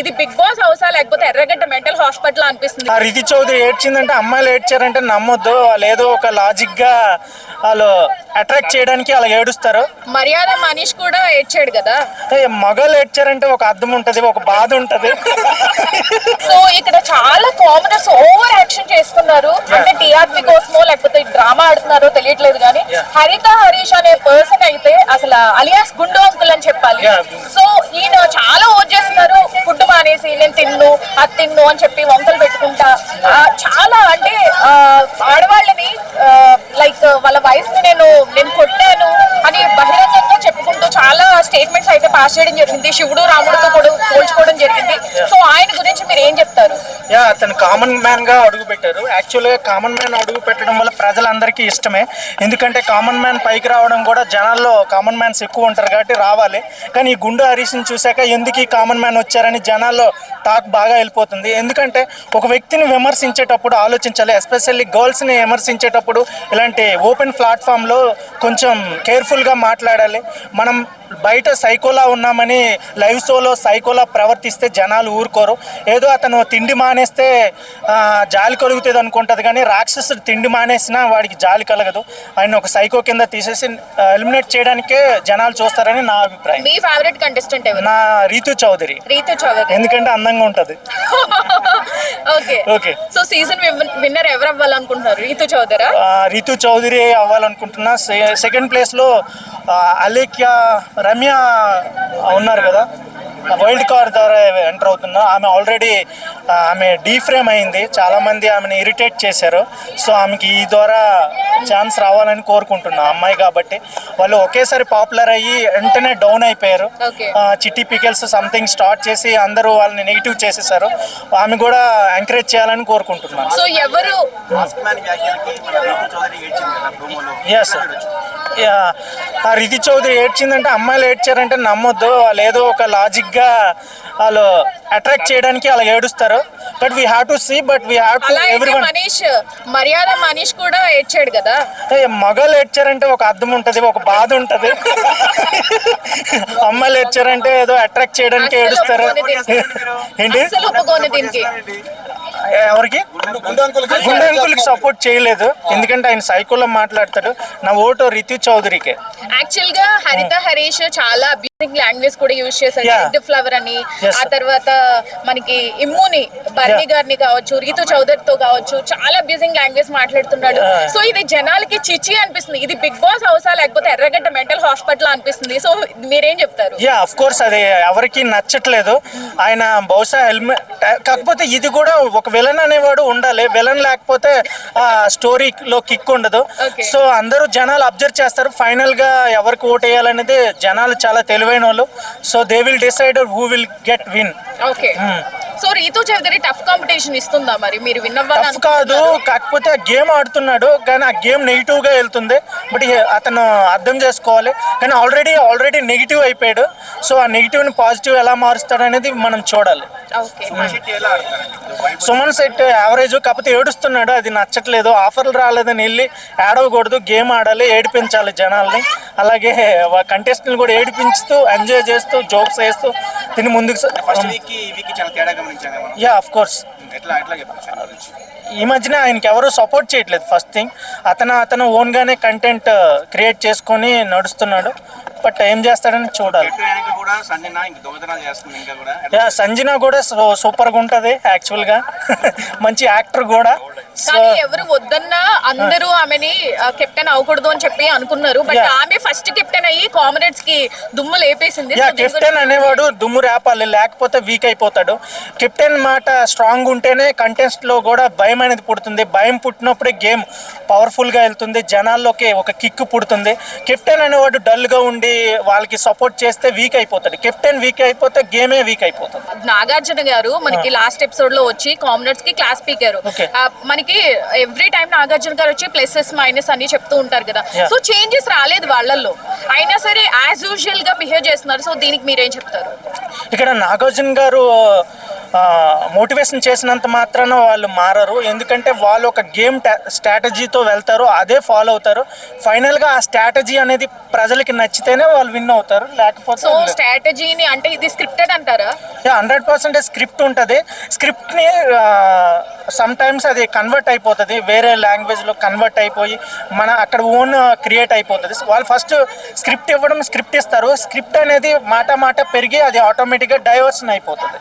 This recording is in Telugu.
ఇది బిగ్ బాస్ హౌసా లేకపోతే ఎర్రగడ్డ మెంటల్ హాస్పిటల్ అనిపిస్తుంది? ఆ రితి చౌదరి ఏడ్చిందంటే అమ్మాయిలు ఏడ్చారంటే నమ్మొద్దు. వాళ్ళు ఏదో ఒక లాజిక్గా వాళ్ళు అట్రాక్ట్ చేయడానికి అలా ఏడుస్తారు. మర్యాద మనీష్ కూడా ఏడ్చాడు కదా? మగాళ్ళు ఏడ్చారంటే ఒక అర్థం ఉంటది ఒక బాధ ఉంటది. సో ఇక్కడ చాలా కామనర్స్ ఓవర్ యాక్షన్ చేస్తున్నారు. అంటే టీఆర్పీ కోసమో లేకపోతే డ్రామా ఆడుతున్నారో తెలియట్లేదు కానీ హరిత హరీష్ అనే పర్సన్ అయితే అసలు అలియాస్ గుండు అంకుల్ అని చెప్పాలి. సో ఈయన చాలా ఓట్ చేస్తున్నారు. చేసి నేను తిన్ను అది తిన్ను అని చెప్పి వంకలు పెట్టుకుంటా. చాలా అంటే ఆడవాళ్ళని లైక్ వాళ్ళ వైఫ్ని నేను నేను కొట్టాను అని బహిరంగంగా చెప్పుకుంటూ చాలా స్టేట్మెంట్స్ అయితే పాస్ చేయడం జరిగింది. శివుడు రాముడితో కూడా పోల్చుకోవడం జరిగింది. సో ఆయన గురించి మీరు ఏం చెప్తారు? యా అతను కామన్ మ్యాన్గా అడుగుపెట్టారు. అడుగు పెట్టారు యాక్చువల్గా కామన్ మ్యాన్ అడుగు పెట్టడం వల్ల ప్రజలందరికీ ఇష్టమే. ఎందుకంటే కామన్ మ్యాన్ పైకి రావడం కూడా జనాల్లో కామన్ మ్యాన్స్ ఎక్కువ ఉంటారు కాబట్టి రావాలి. కానీ ఈ గుండు హరీష్ని చూశాక ఎందుకు ఈ కామన్ మ్యాన్ వచ్చారని జనాల్లో టాక్ బాగా వెళ్ళిపోతుంది. ఎందుకంటే ఒక వ్యక్తిని విమర్శించేటప్పుడు ఆలోచించాలి. ఎస్పెషల్లీ గర్ల్స్ని విమర్శించేటప్పుడు ఇలాంటి ఓపెన్ ప్లాట్ఫామ్లో కొంచెం కేర్ఫుల్గా మాట్లాడాలి. మనం బయట సైకోలా ఉన్నామని లైవ్ షోలో సైకోలా ప్రవర్తిస్తే జనాలు ఊరుకోరు. ఏదో అతను తిండి మానేస్తే జాలి కలుగుతుంది అనుకుంటుంది కానీ రాక్షసుడు తిండి మానేసినా వాడికి జాలి కలగదు. ఆయన ఒక సైకో కింద తీసేసి ఎలిమినేట్ చేయడానికే జనాలు చూస్తారని నా అభిప్రాయం. మీ ఫేవరెట్ కంటెస్టెంట్ ఎవరు? నా రీతు చౌదరి. రీతు చౌదరి. ఎందుకంటే అందంగా ఉంటుంది. Okay. Okay. So season winner ఎవరు అవ్వాలనుకుంటున్నారు రీతు చౌదరా? రితు చౌదరి అవ్వాలనుకుంటున్నా. సెకండ్ ప్లేస్లో ఆ, అలేఖ్య రమ్య ఉన్నారు కదా. వైల్డ్ కార్డ్ ద్వారా ఎంటర్ అవుతున్నా. ఆమె ఆల్రెడీ ఆమె డీఫ్రేమ్ అయింది. చాలామంది ఆమెను ఇరిటేట్ చేశారు. సో ఆమెకి ఈ ద్వారా ఛాన్స్ రావాలని కోరుకుంటున్నా అమ్మాయి కాబట్టి. వాళ్ళు ఒకేసారి పాపులర్ అయ్యి వెంటనే డౌన్ అయిపోయారు. చిట్టి పికెల్స్ సంథింగ్ స్టార్ట్ చేసి అందరూ వాళ్ళని నెగిటివ్ చేసేసారు. ఆమె కూడా ఎంకరేజ్ చేయాలని కోరుకుంటున్నాను సో ఎవరు? ఎస్ ఆ రితి చౌదరి ఏడ్చిందంటే అమ్మాయిలు ఏడ్చారంటే నమ్మొద్దు. వాళ్ళు ఏదో ఒక లాజిక్గా వాళ్ళు అట్రాక్ట్ చేయడానికి అలా ఏడుస్తారు. But we have to see but we have to everyone Manish మర్యాద మనీష్ కూడా ఏడ్చాడు కదా? మగాళ్ళు ఏడ్చారంటే ఒక అర్థం ఉంటది ఒక బాధ ఉంటది. అమ్మాయిలు ఏడ్చారంటే ఏదో అట్రాక్ట్ చేయడానికి ఏడుస్తారు. ఏంటి? ఎవరికి? గుండె అంకుల్కి సపోర్ట్ చేయలేదు. ఎందుకంటే ఆయన సైకోలో మాట్లాడతాడు. నా ఓటు రితు చౌదరికి. యాక్చువల్గా హరిత హరీష్ చాలా లాంగ్వేజ్ కూడా యూజ్ Yeah. రెడ్ ఫ్లవర్ అని ఆ. తర్వాత మనకి ఇమ్ముని బర్ని. గారిని కావచ్చు రీతు చౌదరి తో కావచ్చు చాలా అబ్యూజింగ్ లాంగ్వేజ్ మాట్లాడుతున్నాడు. సో ఇది జనాలకి చిచి అనిపిస్తుంది ఇది బిగ్ బాస్ హౌసా లేకపోతే ఎర్రగడ్డ మెంటల్ హాస్పిటల్ అనిపిస్తుంది సో మీరేం చెప్తారు యా అఫ్ కోర్స్ అది ఎవరికి నచ్చట్లేదు ఆయన బహుశా హెల్మెట్ కాకపోతే ఇది కూడా ఒక విలన్ అనేవాడు ఉండాలి విలన్ లేకపోతే ఆ స్టోరీలో కిక్ ఉండదు. సో అందరూ జనాలు అబ్జర్వ్ చేస్తారు ఫైనల్గా ఎవరికి ఓట్ వేయాలనేది జనాలు చాలా తెలివైన వాళ్ళు. So they will decide who will get win okay. Hmm. So Ritu Chowdary tough competition ఇస్తుందా మరి? మీరు విన్ టఫ్ కాదు కాకపోతే ఆ గేమ్ ఆడుతున్నాడు కానీ ఆ గేమ్ నెగిటివ్గా వెళ్తుంది. బట్ అతను అర్థం చేసుకోవాలి. కానీ ఆల్రెడీ ఆల్రెడీ నెగిటివ్ అయిపోయాడు. సో ఆ నెగిటివ్ని పాజిటివ్ ఎలా మారుస్తాడు అనేది మనం చూడాలి. Okay. Wife Suman set average కాకపోతే ఏడుస్తున్నాడు. అది నచ్చట్లేదు. ఆఫర్లు రాలేదని వెళ్ళి ఏడవకూడదు. గేమ్ ఆడాలి ఏడిపించాలి జనాల్ని. అలాగే కంటెస్టెంట్ కూడా ఏడిపించుతూ ఎంజాయ్ చేస్తూ జోక్స్ వేస్తూ దీన్ని ముందుకు యా ఆఫ్ కోర్స్ ఈ మధ్యన ఆయనకి ఎవరు సపోర్ట్ చేయట్లేదు ఫస్ట్ థింగ్ అతను అతను ఓన్గానే కంటెంట్ క్రియేట్ చేసుకొని నడుస్తున్నాడు. బట్ ఏం చేస్తాడని చూడాలి. సంజన కూడా. కూడా సూపర్గా ఉంటుంది యాక్చువల్గా మంచి యాక్టర్ కూడా. కానీ ఎవరు వద్దన్నా అందరూ ఆమెని కెప్టెన్ అవ్వకూడదు అని చెప్పి అనుకున్నారు. బట్. ఆమె ఫస్ట్ కెప్టెన్ అయ్యి కామరేడ్స్కి దుమ్ము లేపేసింది కెప్టెన్ అనేవాడు దుమ్ము రేపాలి లేకపోతే వీక్ అయిపోతాడు. కెప్టెన్ మాట స్ట్రాంగ్ ఉంటేనే కంటెస్ట్లో కూడా భయం అనేది పుడుతుంది. భయం పుట్టినప్పుడే గేమ్ పవర్ఫుల్గా వెళ్తుంది. జనాల్లోకి ఒక కిక్ పుడుతుంది. కెప్టెన్ అనేవాడు డల్గా ఉండి వాళ్ళకి సపోర్ట్ చేస్తే వీక్ అయిపోతాడు. కెప్టెన్ వీక్ అయిపోతే గేమే వీక్ అయిపోతుంది. నాగార్జున గారు మనకి లాస్ట్ ఎపిసోడ్లో వచ్చి కామరేడ్స్కి క్లాస్ Okay. మనకి ఎవ్రీ టైం నాగార్జున గారు వచ్చి ప్లసెస్ మైనస్ అని చెప్తూ ఉంటారు కదా. సో చేంజెస్ రాలేదు వాళ్ళల్లో. అయినా సరే యాజ్ యూజువల్గా బిహేవ్ చేస్తున్నారు. సో దీనికి మీరేం చెప్తారు? ఇక్కడ నాగార్జున గారు మోటివేషన్ చేసినంత మాత్రాన వాళ్ళు మారరు. ఎందుకంటే వాళ్ళు ఒక గేమ్ స్ట్రాటజీతో వెళ్తారు అదే ఫాలో అవుతారు. ఫైనల్గా ఆ స్ట్రాటజీ అనేది ప్రజలకి నచ్చితేనే వాళ్ళు విన్ అవుతారు. లేకపోతే సో స్ట్రాటజీని అంటే ఇది స్క్రిప్టెడ్ అంటారా? హండ్రెడ్ పర్సెంటేజ్ స్క్రిప్ట్ ఉంటుంది. స్క్రిప్ట్ని సమ్ టైమ్స్ అది కన్వర్ట్ అయిపోతుంది. వేరే లాంగ్వేజ్లో కన్వర్ట్ అయిపోయి మన అక్కడ ఓన్ క్రియేట్ అయిపోతుంది. వాళ్ళు ఫస్ట్ స్క్రిప్ట్ ఇవ్వడం స్క్రిప్ట్ ఇస్తారు. స్క్రిప్ట్ అనేది మాట మాట పెరిగి అది ఆటోమేటిక్గా డైవర్షన్ అయిపోతుంది.